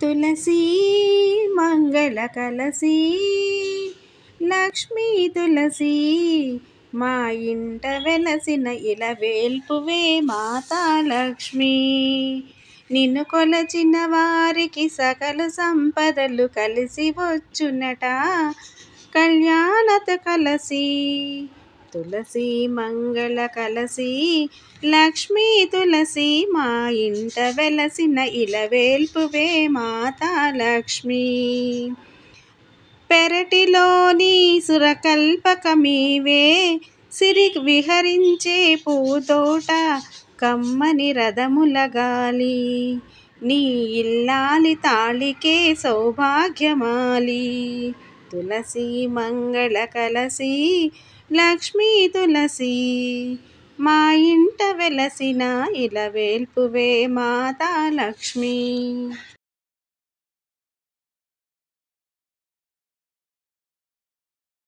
తులసి మంగళ కలసి లక్ష్మీ తులసి మా ఇంట వెలసిన ఇలా వేల్పువే మాతా లక్ష్మి. నిన్ను కొలచిన వారికి సకల సంపదలు కలిసి వచ్చునట కళ్యాణత కలసి. తులసి మంగళ కలసి లక్ష్మీ తులసి మా ఇంట వెలసిన ఇలవేల్పువే మాతా లక్ష్మి. పెరటిలోని సురకల్పకమీవే సిరి విహరించే పూతోట కమ్మని రథముల గాలి. నీ ఇల్లాలి తాళికే సౌభాగ్యమాలి. తులసి మంగళ కలసి లక్ష్మీ తులసి. మా ఇంట వెలసిన ఇలవేల్పువే మాతా లక్ష్మి.